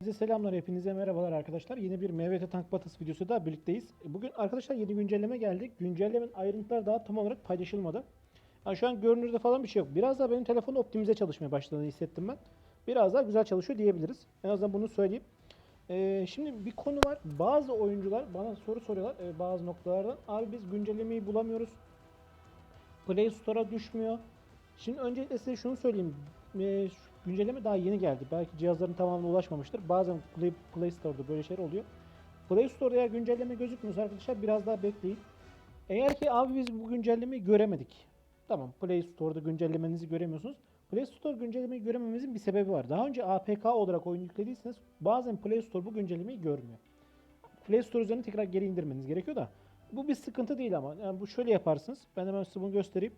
Herkese selamlar, hepinize merhabalar arkadaşlar. Yeni bir MVT Tank Batıs videosu da birlikteyiz. Bugün arkadaşlar yeni güncelleme geldi. Güncellemenin ayrıntıları daha tam olarak paylaşılmadı. Yani şu an görünürde falan bir şey yok. Biraz daha benim telefonu optimize çalışmaya başladığını hissettim ben. Biraz daha güzel çalışıyor diyebiliriz. En azından bunu söyleyeyim. Ee, şimdi bir konu var. Bazı oyuncular bana soru soruyorlar e, bazı noktalardan. Abi biz güncellemeyi bulamıyoruz. Play Store'a düşmüyor. Şimdi öncelikle size şunu söyleyeyim. Şu güncelleme daha yeni geldi. Belki cihazların tamamına ulaşmamıştır. Bazen Play, Play Store'da böyle şeyler oluyor. Play Store'da eğer güncelleme gözükmüyorsa arkadaşlar biraz daha bekleyin. Eğer ki abi biz bu güncellemeyi göremedik. Tamam Play Store'da güncellemenizi göremiyorsunuz. Play Store güncellemeyi görememizin bir sebebi var. Daha önce APK olarak oyun yüklediyseniz bazen Play Store bu güncellemeyi görmüyor. Play Store üzerine tekrar geri indirmeniz gerekiyor da. Bu bir sıkıntı değil ama. Yani bu şöyle yaparsınız. Ben hemen size bunu göstereyim.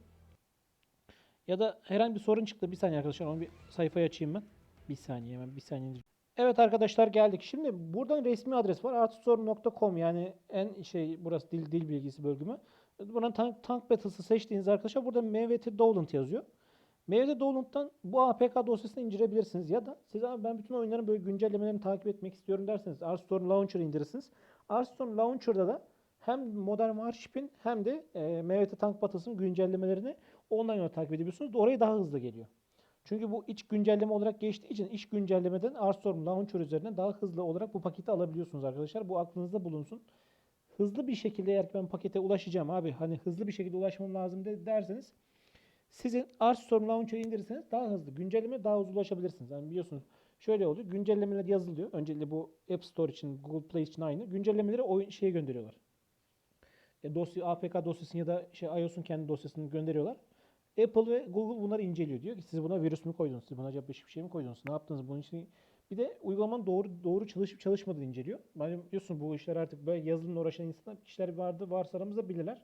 Ya da herhangi bir sorun çıktı. Bir saniye arkadaşlar onu bir sayfayı açayım ben. Bir saniye hemen bir saniye. Evet arkadaşlar geldik. Şimdi buradan resmi adres var. artstore.com yani en şey burası dil dil bilgisi bölümü. Buradan tank, tank battles'ı seçtiğiniz arkadaşlar burada MVT Download yazıyor. MVT Download'dan bu APK dosyasını indirebilirsiniz ya da siz abi ben bütün oyunların böyle güncellemelerini takip etmek istiyorum derseniz Arstorm Launcher'ı indirirsiniz. Arstorm Launcher'da da hem Modern Warship'in hem de e, MVT Tank Battles'ın güncellemelerini online olarak takip edebiliyorsunuz. Oraya daha hızlı geliyor. Çünkü bu iç güncelleme olarak geçtiği için iç güncellemeden Arstorm Launcher üzerinden daha hızlı olarak bu paketi alabiliyorsunuz arkadaşlar. Bu aklınızda bulunsun. Hızlı bir şekilde eğer ben pakete ulaşacağım abi hani hızlı bir şekilde ulaşmam lazım de, derseniz sizin Arstorm Launcher'ı indirirseniz daha hızlı. Güncelleme daha hızlı ulaşabilirsiniz. Yani biliyorsunuz şöyle oluyor. Güncellemeler yazılıyor. Öncelikle bu App Store için, Google Play için aynı. Güncellemeleri oyun şeye gönderiyorlar. E, dosya APK dosyasını ya da şey iOS'un kendi dosyasını gönderiyorlar. Apple ve Google bunları inceliyor. Diyor ki siz buna virüs mü koydunuz? Siz buna acaba bir şey mi koydunuz? Ne yaptınız bunun için? Bir de uygulamanın doğru doğru çalışıp çalışmadığını inceliyor. Yani biliyorsun bu işler artık böyle yazılımla uğraşan insanlar kişiler vardı varsa aramızda bilirler.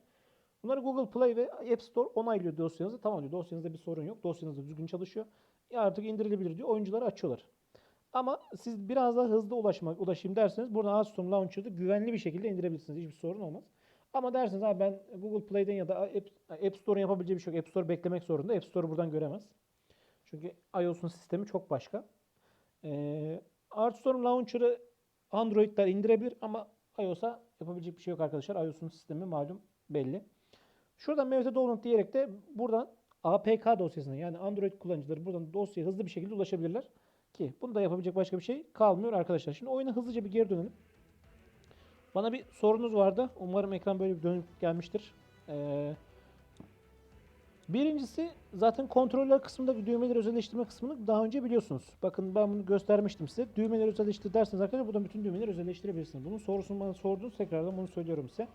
Bunları Google Play ve App Store onaylıyor dosyanızı. Tamam diyor dosyanızda bir sorun yok. Dosyanız da düzgün çalışıyor. Ya artık indirilebilir diyor. Oyuncuları açıyorlar. Ama siz biraz daha hızlı ulaşmak, ulaşayım derseniz buradan Arstorm Launcher'da güvenli bir şekilde indirebilirsiniz. Hiçbir sorun olmaz. Ama derseniz abi ben Google Play'den ya da App, App Store'un yapabileceği bir şey yok. App Store beklemek zorunda. App Store buradan göremez. Çünkü iOS'un sistemi çok başka. Ee, Artstorm Launcher'ı Android'ler indirebilir ama iOS'a yapabilecek bir şey yok arkadaşlar. iOS'un sistemi malum belli. Şuradan MVT Download diyerek de buradan APK dosyasına yani Android kullanıcıları buradan dosyaya hızlı bir şekilde ulaşabilirler. Ki bunu da yapabilecek başka bir şey kalmıyor arkadaşlar. Şimdi oyuna hızlıca bir geri dönelim. Bana bir sorunuz vardı. Umarım ekran böyle bir dönüp gelmiştir. Ee, birincisi zaten kontroller kısmında düğmeleri özelleştirme kısmını daha önce biliyorsunuz. Bakın ben bunu göstermiştim size. Düğmeleri özelleştir derseniz arkadaşlar buradan bütün düğmeleri özelleştirebilirsiniz. Bunun sorusunu bana sordunuz. Tekrardan bunu söylüyorum size.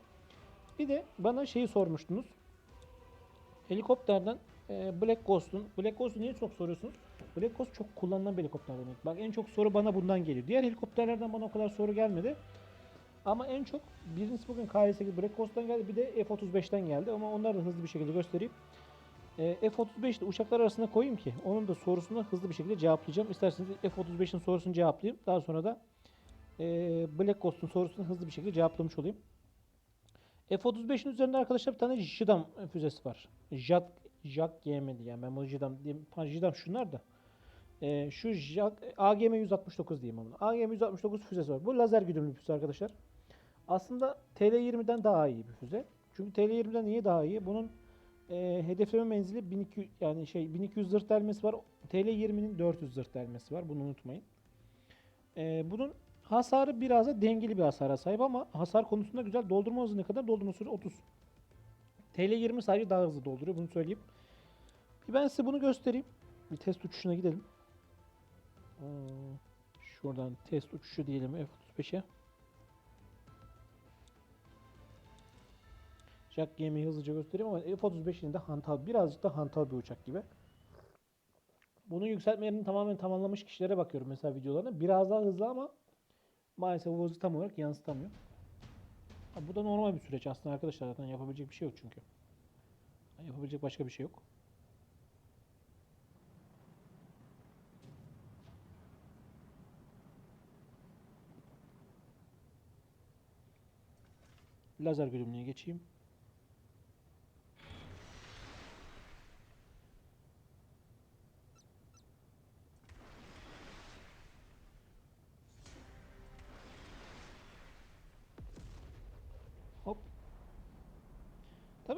Bir de bana şeyi sormuştunuz. Helikopterden e, Black Ghost'un. Black Ghost'u niye çok soruyorsunuz? Black Ghost çok kullanılan bir helikopter demek. Bak en çok soru bana bundan geliyor. Diğer helikopterlerden bana o kadar soru gelmedi. Ama en çok birincisi bugün KS8 Black Ghost'tan geldi. Bir de F-35'ten geldi. Ama onları da hızlı bir şekilde göstereyim. E, F-35'te uçaklar arasında koyayım ki onun da sorusunu hızlı bir şekilde cevaplayacağım. İsterseniz F-35'in sorusunu cevaplayayım. Daha sonra da e, Black Ghost'un sorusunu hızlı bir şekilde cevaplamış olayım. F-35'in üzerinde arkadaşlar bir tane JDAM füzesi var. JAT, JAK GM'di yani ben bunu JDAM diyeyim. Ha, JDAM şunlar da. Ee, şu JAK, AGM 169 diyeyim ama. AGM 169 füzesi var. Bu lazer güdümlü füze arkadaşlar. Aslında TL-20'den daha iyi bir füze. Çünkü TL-20'den niye daha iyi? Bunun e, hedefleme menzili 1200 yani şey 1200 zırh delmesi var. TL-20'nin 400 zırh delmesi var. Bunu unutmayın. E, bunun Hasarı biraz da dengeli bir hasara sahip ama hasar konusunda güzel. Doldurma hızı ne kadar? Doldurma süresi 30. TL 20 sadece daha hızlı dolduruyor. Bunu söyleyeyim. Bir ben size bunu göstereyim. Bir test uçuşuna gidelim. Hmm, Şuradan test uçuşu diyelim F-35'e. Jack gemiyi hızlıca göstereyim ama F-35'in de hantal, birazcık da hantal bir uçak gibi. Bunun yükseltmelerini tamamen tamamlamış kişilere bakıyorum mesela videolarına. Biraz daha hızlı ama maalesef hızı tam olarak yansıtamıyor. Bu da normal bir süreç aslında arkadaşlar zaten yapabilecek bir şey yok çünkü. Yapabilecek başka bir şey yok. Lazer güdümlüğe geçeyim.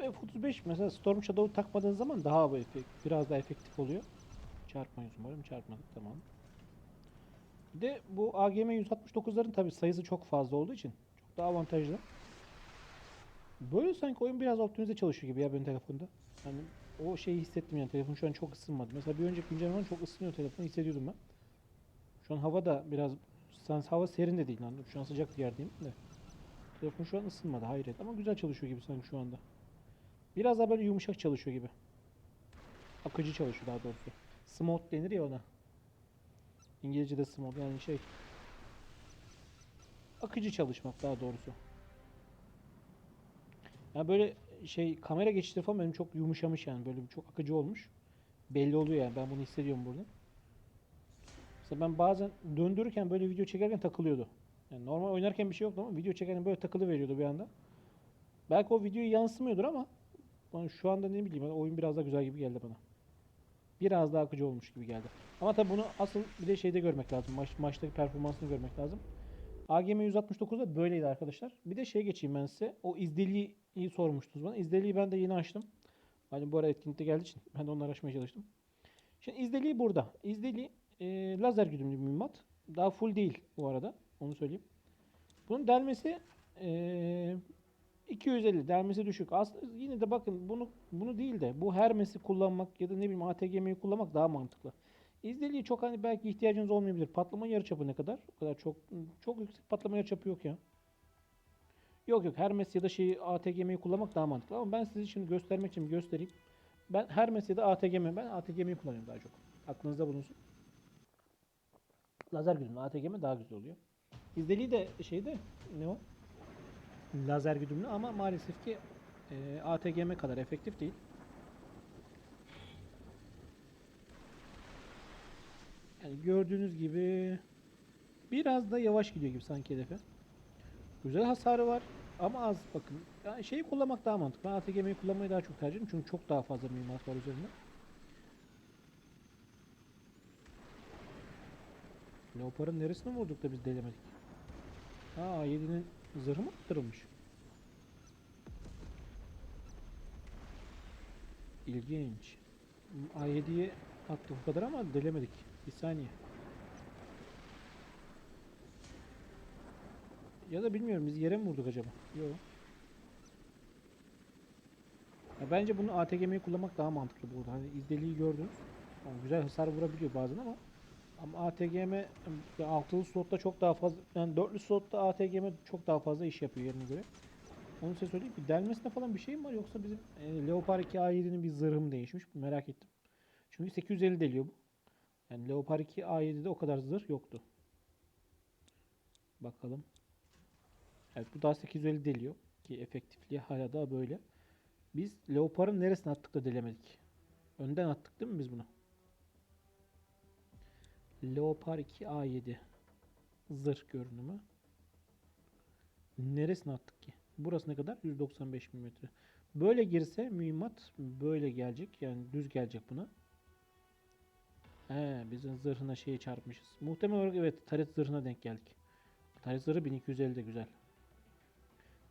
F35 mesela Storm Shadow takmadığın zaman daha efekt, biraz daha efektif oluyor. Çarpmayız umarım. Çarpmadık tamam. Bir de bu AGM 169'ların tabi sayısı çok fazla olduğu için çok daha avantajlı. Böyle sanki oyun biraz optimize çalışıyor gibi ya benim telefonda. Hani o şeyi hissettim yani telefon şu an çok ısınmadı. Mesela bir önceki güncellemeden çok ısınıyor telefon hissediyordum ben. Şu an hava da biraz sen hava serin de değil lan. Şu an sıcak bir yerdeyim de. Telefon şu an ısınmadı hayret ama güzel çalışıyor gibi sanki şu anda. Biraz daha böyle yumuşak çalışıyor gibi. Akıcı çalışıyor daha doğrusu. Smooth denir ya ona. İngilizce'de smooth yani şey akıcı çalışmak daha doğrusu. Ya böyle şey kamera geçişleri falan benim çok yumuşamış yani böyle çok akıcı olmuş. Belli oluyor yani ben bunu hissediyorum burada. Mesela ben bazen döndürürken böyle video çekerken takılıyordu. Yani normal oynarken bir şey yoktu ama video çekerken böyle takılı veriyordu bir anda. Belki o videoyu yansımıyordur ama bana şu anda ne bileyim oyun biraz daha güzel gibi geldi bana. Biraz daha akıcı olmuş gibi geldi. Ama tabii bunu asıl bir de şeyde görmek lazım. Maç, maçtaki performansını görmek lazım. AGM 169'da böyleydi arkadaşlar. Bir de şey geçeyim ben size. O izdeliği sormuştunuz bana. İzdeliği ben de yeni açtım. Hani bu ara etkinlikte geldiği için ben de onları açmaya çalıştım. Şimdi izdeliği burada. İzdeliği e, lazer güdümlü mühimmat. Daha full değil bu arada. Onu söyleyeyim. Bunun delmesi e, 250 delmesi düşük. Aslında yine de bakın bunu bunu değil de bu Hermes'i kullanmak ya da ne bileyim ATGM'yi kullanmak daha mantıklı. İzdeliği çok hani belki ihtiyacınız olmayabilir. Patlama yarıçapı ne kadar? O kadar çok çok yüksek patlama yarıçapı yok ya. Yok yok Hermes ya da şeyi ATGM'yi kullanmak daha mantıklı ama ben size şimdi göstermek için göstereyim. Ben Hermes ya da ATGM ben ATGM'yi kullanıyorum daha çok. Aklınızda bulunsun. Lazer güdümlü ATGM daha güzel oluyor. İzdeliği de şeyde ne o? Lazer güdümlü ama maalesef ki e, ATGM kadar efektif değil. Yani gördüğünüz gibi biraz da yavaş gidiyor gibi sanki hedefe. Güzel hasarı var ama az bakın. Yani şeyi kullanmak daha mantıklı. Ben ATGM'yi kullanmayı daha çok tercih ediyorum çünkü çok daha fazla mühimmat var üzerinde. Leopard'ın neresine vurduk da biz delemedik? Aa 7'nin zırhı mı attırılmış? İlginç. A7'ye attık bu kadar ama delemedik. Bir saniye. Ya da bilmiyorum biz yere mi vurduk acaba? Yok. Ya bence bunu ATGM'yi kullanmak daha mantıklı burada. Hani izdeliği gördünüz. Yani güzel hasar vurabiliyor bazen ama ama ATGM ya altılı slotta çok daha fazla yani dörtlü slotta ATGM çok daha fazla iş yapıyor yerine göre. Onu size söyleyeyim. Bir delmesine falan bir şey mi var yoksa bizim e, Leopard 2 A7'nin bir zırhı mı değişmiş? Merak ettim. Çünkü 850 deliyor bu. Yani Leopard 2 A7'de o kadar zırh yoktu. Bakalım. Evet bu daha 850 deliyor. Ki efektifliği hala daha böyle. Biz Leopard'ın neresine attık da delemedik? Önden attık değil mi biz bunu? Leopard 2 A7 zırh görünümü. Neresine attık ki? Burası ne kadar? 195 mm. Böyle girse mühimmat böyle gelecek. Yani düz gelecek buna. He, bizim zırhına şeyi çarpmışız. Muhtemel olarak evet taret zırhına denk geldik. Taret zırhı 1250 de güzel.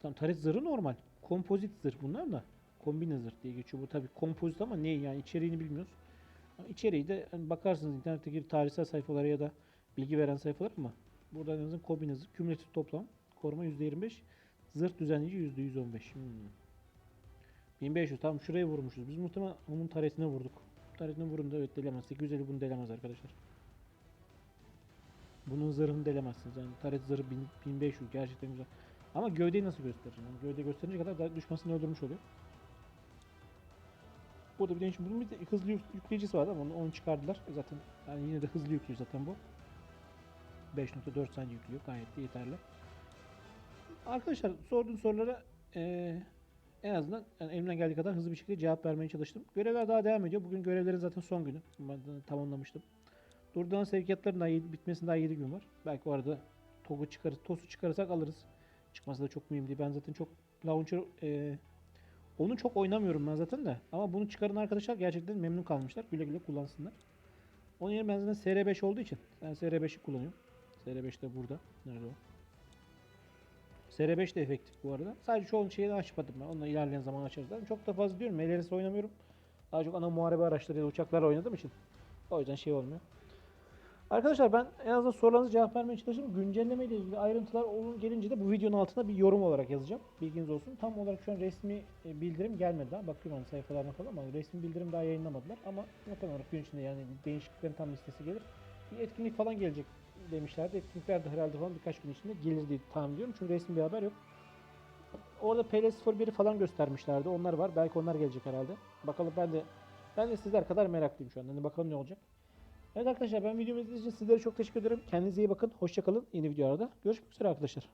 Tamam taret zırhı normal. Kompozit zırh bunlar da. Kombine zırh diye geçiyor. Bu tabi kompozit ama ne yani içeriğini bilmiyoruz. İçeriği de hani bakarsınız internetteki tarihsel sayfalara ya da bilgi veren sayfalar ama burada en azından kombine zırh. Kümülatif toplam. Koruma %25. Zırh düzenleyici %115. Hmm. 1500 tamam şuraya vurmuşuz. Biz muhtemelen onun taretine vurduk. Taretine vurun da evet delemez. 850 bunu delemez arkadaşlar. Bunun zırhını delemezsiniz. Yani taret zırhı 1000 1500 gerçekten güzel. Ama gövdeyi nasıl göstereceğim? Yani gövde gösterince kadar da düşmasını öldürmüş oluyor. Burada bir şimdi bunun bir de hızlı yük- yükleyicisi vardı ama onu, onu çıkardılar. Zaten yani yine de hızlı yüklüyor zaten bu. 5.4 saniye yüklüyor. Gayet de yeterli. Arkadaşlar sorduğun sorulara eee, en azından yani elimden geldiği kadar hızlı bir şekilde cevap vermeye çalıştım. Görevler daha devam ediyor. Bugün görevlerin zaten son günü. Ben tamamlamıştım. Durduran sevkiyatların daha yedi, bitmesine daha 7 gün var. Belki o arada TOG'u çıkarız, TOS'u çıkarırsak alırız. Çıkması da çok mühim değil. Ben zaten çok launcher eee, onu çok oynamıyorum ben zaten de. Ama bunu çıkarın arkadaşlar gerçekten memnun kalmışlar. Güle güle kullansınlar. Onun yerine ben zaten SR5 olduğu için ben SR5'i kullanıyorum. SR5 de burada. Nerede o? SR5 de efektif bu arada. Sadece çoğu şeyi açmadım ben. Onu ilerleyen zaman açarız. zaten. Çok da fazla diyorum. MLRS oynamıyorum. Daha çok ana muharebe araçlarıyla uçaklarla oynadığım için. O yüzden şey olmuyor. Arkadaşlar ben en azından sorularınıza cevap vermeye çalıştım. Güncelleme ile ilgili ayrıntılar olur gelince de bu videonun altına bir yorum olarak yazacağım. Bilginiz olsun. Tam olarak şu an resmi e, bildirim gelmedi daha. Bakıyorum hani sayfalarına falan ama resmi bildirim daha yayınlamadılar. Ama muhtemelen gün içinde yani değişikliklerin tam listesi gelir. Bir etkinlik falan gelecek demişlerdi. Etkinlikler de herhalde falan birkaç gün içinde gelir diye tahmin ediyorum. Çünkü resmi bir haber yok. Orada PL01'i falan göstermişlerdi. Onlar var. Belki onlar gelecek herhalde. Bakalım ben de ben de sizler kadar meraklıyım şu an. Hani bakalım ne olacak. Evet arkadaşlar ben videomu izlediğiniz için sizlere çok teşekkür ederim. Kendinize iyi bakın. Hoşçakalın. Yeni videolarda görüşmek üzere arkadaşlar.